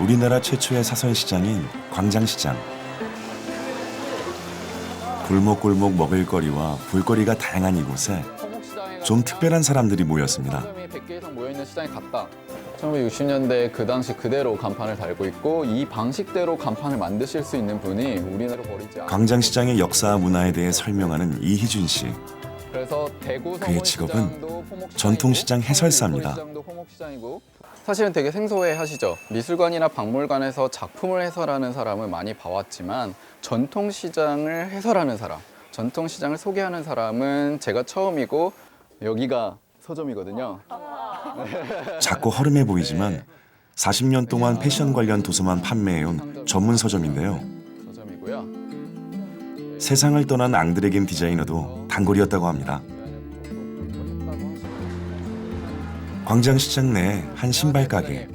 우리나라 최초의 사설 시장인 광장시장. 골목골목 먹을거리와 볼거리가 다양한 이곳에 좀 특별한 사람들이 모였습니다. 상점이 100개 이상 모여 있는 시장이 같다. 1960년대 그 당시 그대로 간판을 달고 있고 이 방식대로 간판을 만드실 수 있는 분이 우리나라 버리지 않. 광장시장의 역사와 문화에 대해 설명하는 이희준 씨. 그래서 대구 그의 직업은 전통시장 해설사입니다. 사실은 되게 생소해 하시죠. 미술관이나 박물관에서 작품을 해설하는 사람을 많이 봐왔지만 전통시장을 해설하는 사람, 전통시장을 소개하는 사람은 제가 처음이고 여기가 서점이거든요. 작고 허름해 보이지만 40년 동안 패션 관련 도서만 판매해온 전문 서점인데요. 서점이고요. 세상을 떠난 앙드레겐 디자이너도 단골이었다고 합니다. 광장시장 내 한 신발 가게.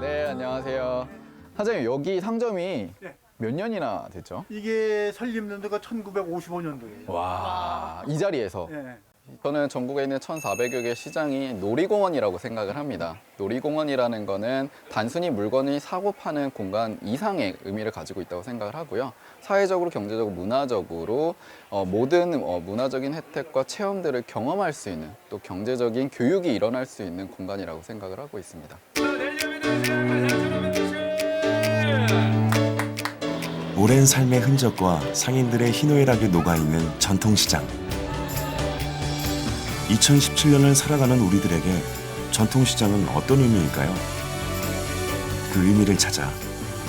네, 안녕하세요. 사장님 여기 상점이 네. 몇 년이나 됐죠? 이게 설립 연도가 1955년도예요. 와, 이 자리에서 예. 저는 전국에 있는 1,400여 개 시장이 놀이공원이라고 생각을 합니다. 놀이공원이라는 거는 단순히 물건을 사고 파는 공간 이상의 의미를 가지고 있다고 생각을 하고요. 사회적으로, 경제적으로, 문화적으로 어, 모든 어, 문화적인 혜택과 체험들을 경험할 수 있는 또 경제적인 교육이 일어날 수 있는 공간이라고 생각을 하고 있습니다. 오랜 삶의 흔적과 상인들의 희노애락이 녹아있는 전통시장. 2017년을 살아가는 우리들에게 전통시장은 어떤 의미일까요? 그 의미를 찾아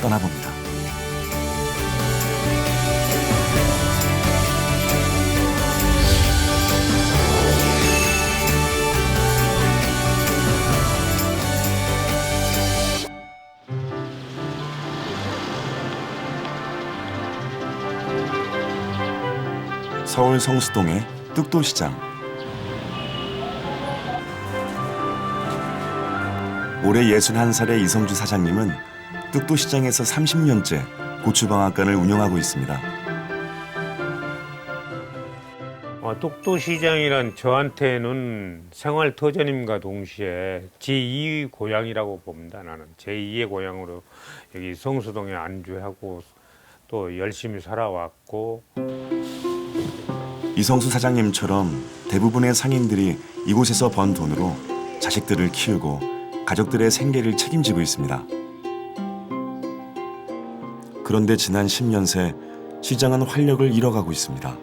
떠나봅니다. 서울 성수동의 뚝도시장. 올해 61살의 이성주 사장님은 뚝도시장에서 30년째 고추방앗간을 운영하고 있습니다. 어, 똑도시장이란 저한테는 생활 터전임과 동시에 제2의 고향이라고 봅니다. 나는 제2의 고향으로 여기 성수동에 안주하고 또 열심히 살아왔고 이성수 사장님처럼 대부분의 상인들이 이곳에서 번 돈으로 자식들을 키우고 가족들의 생계를 책임지고 있습니다. 그런데 지난 10년 새 시장은 활력을 잃어가고 있습니다.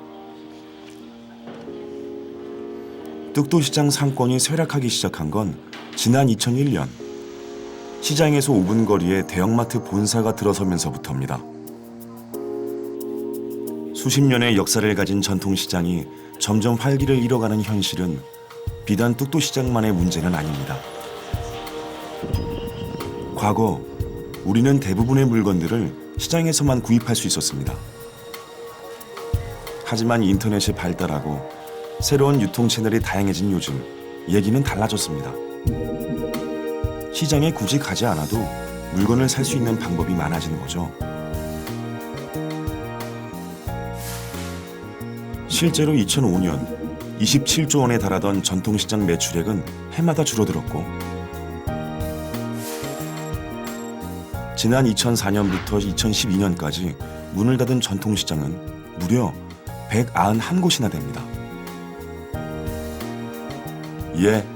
뚝도시장 상권이 쇠락하기 시작한 건 지난 2001년 시장에서 5분 거리에 대형마트 본사가 들어서면서부터입니다. 수십 년의 역사를 가진 전통시장이 점점 활기를 잃어가는 현실은 비단 뚝도시장만의 문제는 아닙니다. 과거 우리는 대부분의 물건들을 시장에서만 구입할 수 있었습니다. 하지만 인터넷이 발달하고 새로운 유통 채널이 다양해진 요즘 얘기는 달라졌습니다. 시장에 굳이 가지 않아도 물건을 살 수 있는 방법이 많아지는 거죠. 실제로 2005년 27조 원에 달하던 전통시장 매출액은 해마다 줄어들었고 지난 2004년부터 2012년까지 문을 닫은 전통시장은 무려 191곳이나 됩니다. 이에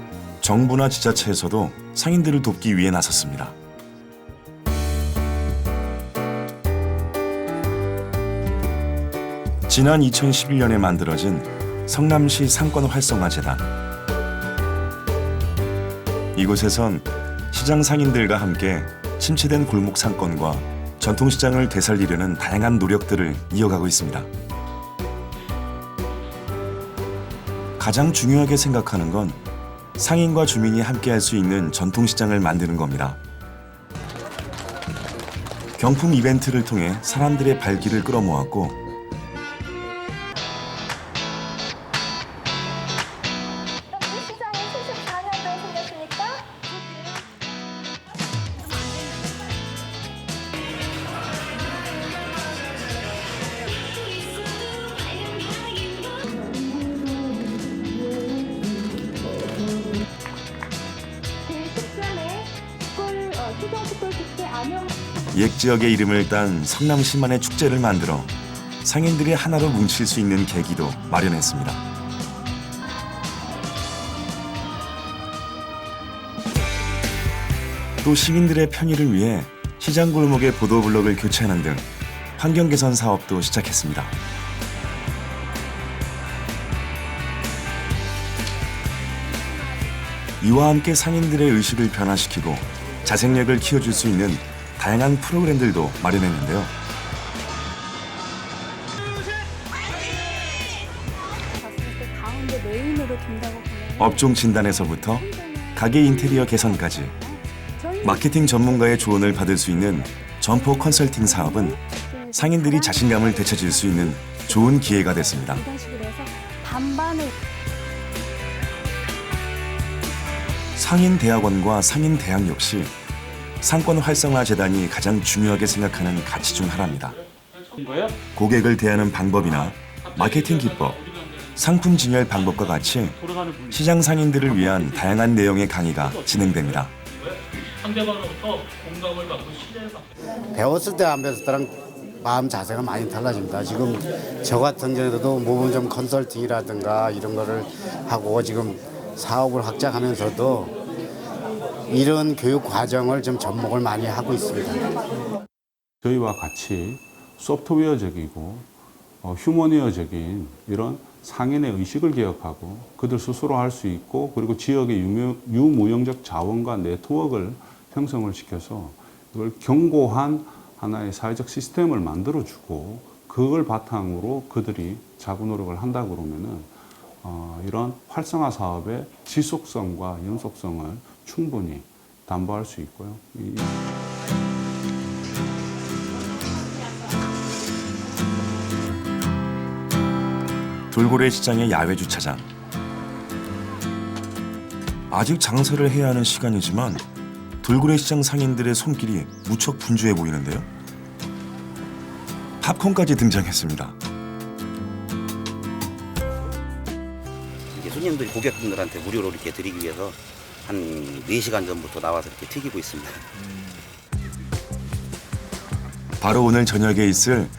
정부나 지자체에서도 상인들을 돕기 위해 나섰습니다. 지난 2011년에 만들어진 성남시 상권 활성화 재단. 이곳에선 시장 상인들과 함께 침체된 골목 상권과 전통시장을 되살리려는 다양한 노력들을 이어가고 있습니다. 가장 중요하게 생각하는 건 상인과 주민이 함께 할 수 있는 전통시장을 만드는 겁니다. 경품 이벤트를 통해 사람들의 발길을 끌어모았고 옛 지역의 이름을 딴 성남시만의 축제를 만들어 상인들이 하나로 뭉칠 수 있는 계기도 마련했습니다. 또 시민들의 편의를 위해 시장 골목의 보도블록을 교체하는 등 환경 개선 사업도 시작했습니다. 이와 함께 상인들의 의식을 변화시키고 자생력을 키워줄 수 있는 다양한 프로그램들도 마련했는데요. 업종 진단에서부터 가게 인테리어 개선까지 마케팅 전문가의 조언을 받을 수 있는 점포 컨설팅 사업은 상인들이 자신감을 되찾을 수 있는 좋은 기회가 됐습니다. 상인 대학원과 상인 대학 역시 상권 활성화 재단이 가장 중요하게 생각하는 가치 중 하나입니다. 고객을 대하는 방법이나 마케팅 기법, 상품 진열 방법과 같이 시장 상인들을 위한 다양한 내용의 강의가 진행됩니다. 배웠을 때 안 배웠을 때랑 마음 자세가 많이 달라집니다. 지금 저 같은 경우에도 모범점 컨설팅이라든가 이런 거를 하고 지금 사업을 확장하면서도 이런 교육 과정을 좀 접목을 많이 하고 있습니다. 저희와 같이 소프트웨어적이고 어, 휴머니어적인 이런 상인의 의식을 개혁하고 그들 스스로 할 수 있고 그리고 지역의 유무, 유무형적 자원과 네트워크를 형성을 시켜서 이걸 견고한 하나의 사회적 시스템을 만들어주고 그걸 바탕으로 그들이 자구 노력을 한다 그러면은 어, 이런 활성화 사업의 지속성과 연속성을 충분히 담보할 수 있고요. 이- 돌고래 시장의 야외 주차장. 아직 장사를 해야 하는 시간이지만 돌고래 시장 상인들의 손길이 무척 분주해 보이는데요. 팝콘까지 등장했습니다. 이제 손님들이 고객분들한테 무료로 이렇게 드리기 위해서 한 4시간 전부터 나와서 이렇게 튀기고 있습니다. 바로 오늘 저녁에 있을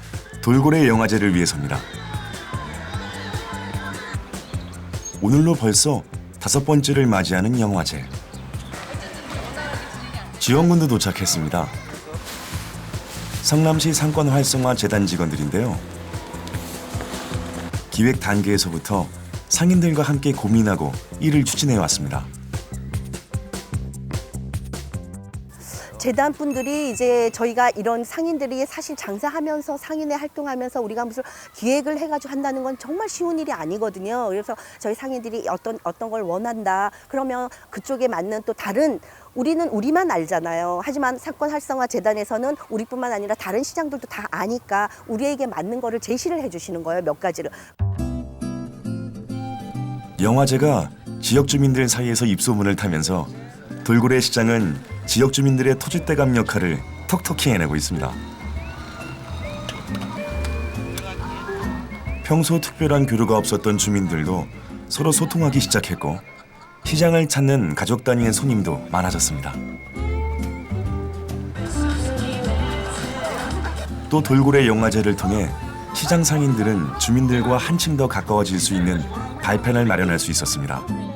돌고래 영화제를 위해서입니다. 오늘로 벌써 다섯 번째를 맞이하는 영화제. 지원군도 도착했습니다. 성남시 상권 활성화 재단 직원들인데요. 기획 단계에서부터 상인들과 함께 고민하고 일을 추진해 왔습니다. 재단 분들이 이제 저희가 이런 상인들이 사실 장사하면서 상인회 활동하면서 우리가 무슨 기획을 해가지고 한다는 건 정말 쉬운 일이 아니거든요. 그래서 저희 상인들이 어떤 어떤 걸 원한다. 그러면 그쪽에 맞는 또 다른 우리는 우리만 알잖아요. 하지만 상권 활성화 재단에서는 우리뿐만 아니라 다른 시장들도 다 아니까 우리에게 맞는 거를 제시를 해주시는 거예요. 몇 가지를. 영화제가 지역 주민들 사이에서 입소문을 타면서 돌고래 시장은 지역 주민들의 토주대감 역할을 톡톡히 해내고 있습니다. 평소 특별한 교류가 없었던 주민들도 서로 소통하기 시작했고 시장을 찾는 가족 단위의 손님도 많아졌습니다. 또 돌고래 영화제를 통해 시장 상인들은 주민들과 한층 더 가까워질 수 있는 발판을 마련할 수 있었습니다.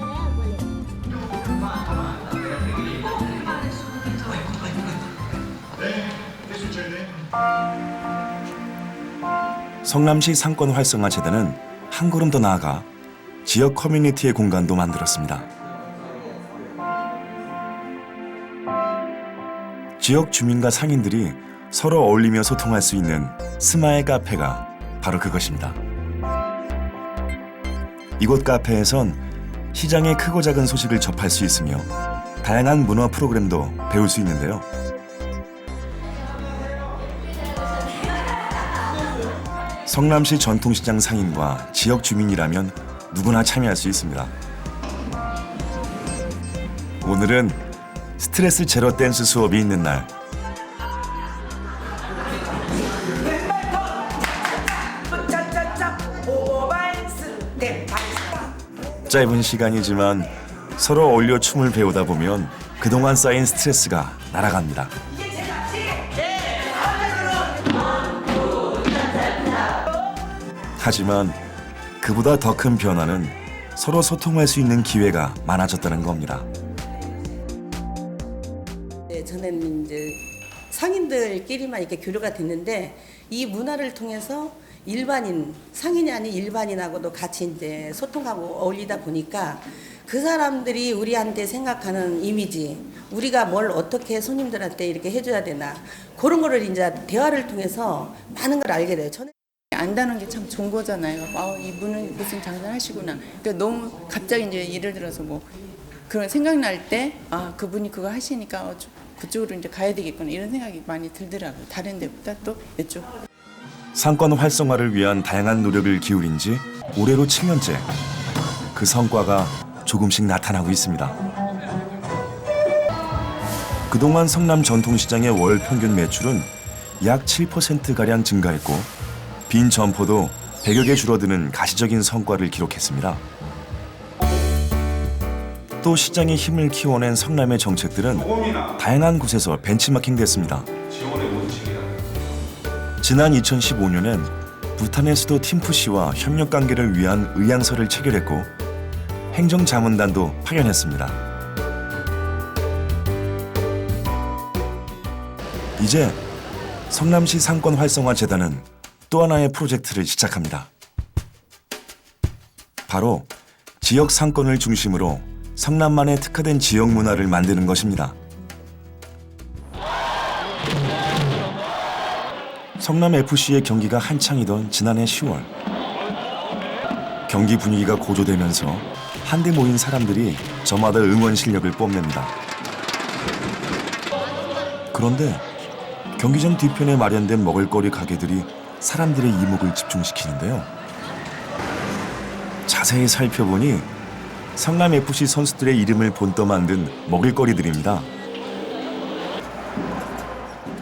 성남시 상권 활성화 재단은 한 걸음 더 나아가 지역 커뮤니티의 공간도 만들었습니다. 지역 주민과 상인들이 서로 어울리며 소통할 수 있는 스마일 카페가 바로 그것입니다. 이곳 카페에선 시장의 크고 작은 소식을 접할 수 있으며 다양한 문화 프로그램도 배울 수 있는데요. 성남시 전통시장 상인과 지역 주민이라면 누구나 참여할 수 있습니다. 오늘은 스트레스 제로 댄스 수업이 있는 날. 짧은 시간이지만 서로 어울려 춤을 배우다 보면 그동안 쌓인 스트레스가 날아갑니다. 하지만 그보다 더 큰 변화는 서로 소통할 수 있는 기회가 많아졌다는 겁니다. 네, 저는 이제 상인들끼리만 이렇게 교류가 됐는데 이 문화를 통해서 일반인 상인이 아닌 일반인하고도 같이 이제 소통하고 어울리다 보니까 그 사람들이 우리한테 생각하는 이미지, 우리가 뭘 어떻게 손님들한테 이렇게 해줘야 되나 그런 거를 이제 대화를 통해서 많은 걸 알게 돼요. 안다는 게 참 좋은 거잖아요. 아, 이분은 무슨 장사를 하시구나. 그러니까 너무 갑자기 이제 예를 들어서 뭐 그런 생각날 때, 아, 그분이 그거 하시니까 어, 저- 그쪽으로 이제 가야 되겠구나. 이런 생각이 많이 들더라고요. 다른 데보다 또 이쪽. 상권 활성화를 위한 다양한 노력을 기울인 지 올해로 7년째. 그 성과가 조금씩 나타나고 있습니다. 그동안 성남 전통시장의 월 평균 매출은 약 7%가량 증가했고 빈 점포도 100여 개 줄어드는 가시적인 성과를 기록했습니다. 또 시장의 힘을 키워낸 성남의 정책들은 다양한 곳에서 벤치마킹 됐습니다. 지난 2015년엔 부탄의 수도 팀푸시와 협력 관계를 위한 의향서를 체결했고 행정자문단도 파견했습니다. 이제 성남시 상권 활성화 재단은 또 하나의 프로젝트를 시작합니다. 바로 지역 상권을 중심으로 성남만의 특화된 지역 문화를 만드는 것입니다. 성남 FC의 경기가 한창이던 지난해 10월 경기 분위기가 고조되면서 한데 모인 사람들이 저마다 응원 실력을 뽐냅니다. 그런데 경기장 뒤편에 마련된 먹을거리 가게들이 사람들의 이목을 집중시키는데요. 자세히 살펴보니 성남 FC 선수들의 이름을 본떠 만든 먹을거리들입니다.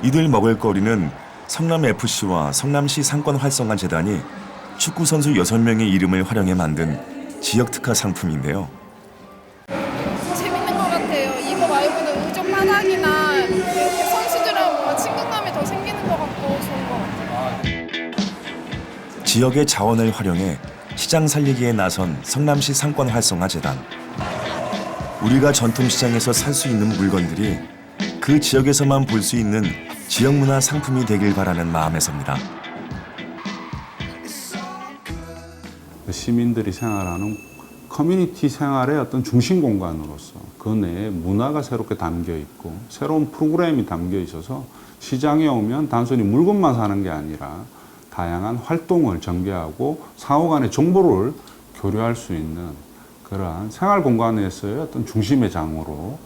이들 먹을거리는 성남 FC와 성남시 상권 활성화 재단이 축구 선수 6명의 이름을 활용해 만든 지역 특화 상품인데요. 지역의 자원을 활용해 시장 살리기에 나선 성남시 상권 활성화 재단. 우리가 전통 시장에서 살 수 있는 물건들이 그 지역에서만 볼 수 있는 지역 문화 상품이 되길 바라는 마음에서입니다. 시민들이 생활하는 커뮤니티 생활의 어떤 중심 공간으로서 그 내에 문화가 새롭게 담겨 있고 새로운 프로그램이 담겨 있어서 시장에 오면 단순히 물건만 사는 게 아니라 다양한 활동을 전개하고 상호 간의 정보를 교류할 수 있는 그러한 생활 공간에서의 어떤 중심의 장으로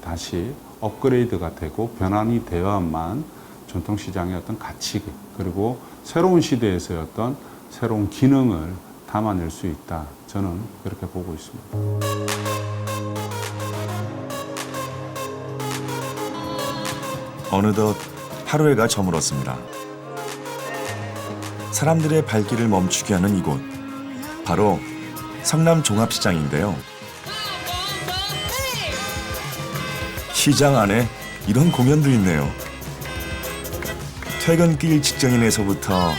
다시 업그레이드가 되고 변환이 되어야만 전통시장의 어떤 가치 그리고 새로운 시대에서의 어떤 새로운 기능을 담아낼 수 있다. 저는 그렇게 보고 있습니다. 어느덧 하루해가 저물었습니다. 사람들의 발길을 멈추게 하는 이곳. 바로 성남 종합시장인데요. 시장 안에 이런 공연도 있네요. 퇴근길 직전인에서부터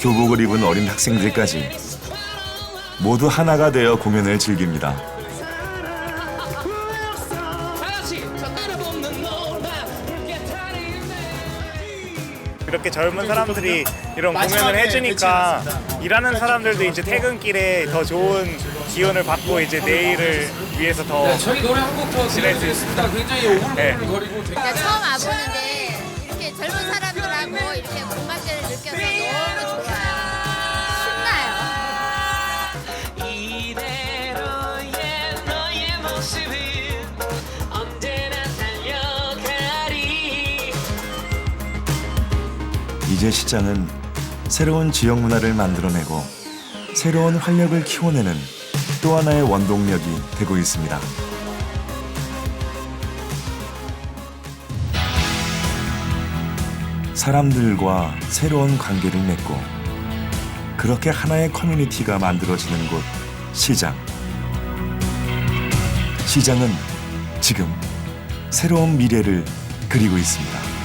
교복을 입은 어린 학생들까지 모두 하나가 되어 공연을 즐깁니다. 이렇게 젊은 사람들이 이런 공연을 해주니까 일하는 사람들도 이제 퇴근길에 더 좋은 기운을 받고 이제 내일을 위해서 더 저희 노래 한곡더 있습니다. 굉장히 오글오글 거리고 되게 그러니까 처음 와보는데 이렇게 젊은 사람들하고 이렇게 공감대를 느껴서 너무 이제 시장은 새로운 지역 문화를 만들어내고 새로운 활력을 키워내는 또 하나의 원동력이 되고 있습니다. 사람들과 새로운 관계를 맺고 그렇게 하나의 커뮤니티가 만들어지는 곳 시장. 시장은 지금 새로운 미래를 그리고 있습니다.